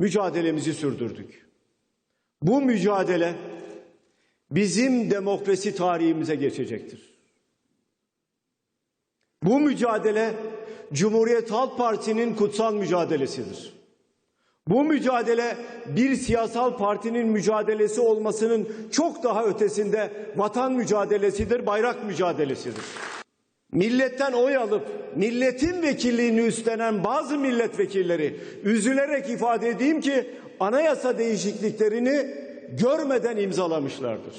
mücadelemizi sürdürdük. Bu mücadele bizim demokrasi tarihimize geçecektir. Bu mücadele Cumhuriyet Halk Partisi'nin kutsal mücadelesidir. Bu mücadele bir siyasal partinin mücadelesi olmasının çok daha ötesinde vatan mücadelesidir, bayrak mücadelesidir. Milletten oy alıp milletin vekilliğini üstlenen bazı milletvekilleri üzülerek ifade edeyim ki anayasa değişikliklerini görmeden imzalamışlardır.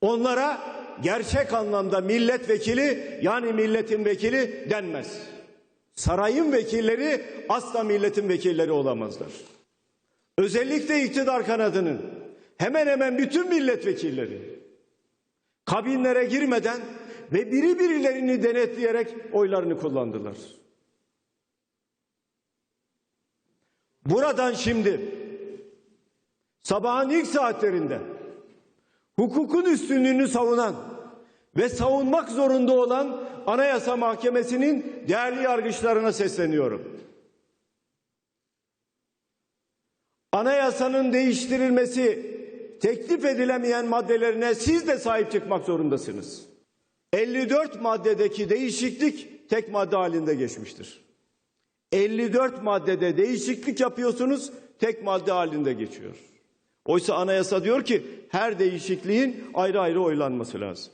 Onlara gerçek anlamda milletvekili yani milletin vekili denmez. Sarayın vekilleri asla milletin vekilleri olamazlar. Özellikle iktidar kanadının hemen hemen bütün milletvekilleri kabinlere girmeden ve biri birilerini denetleyerek oylarını kullandılar. Buradan şimdi sabahın ilk saatlerinde hukukun üstünlüğünü savunan ve savunmak zorunda olan Anayasa Mahkemesi'nin değerli yargıçlarına sesleniyorum. Anayasanın değiştirilmesi teklif edilemeyen maddelerine siz de sahip çıkmak zorundasınız. 54 maddedeki değişiklik tek madde halinde geçmiştir. 54 maddede değişiklik yapıyorsunuz, tek madde halinde geçiyor. Oysa anayasa diyor ki her değişikliğin ayrı ayrı oylanması lazım.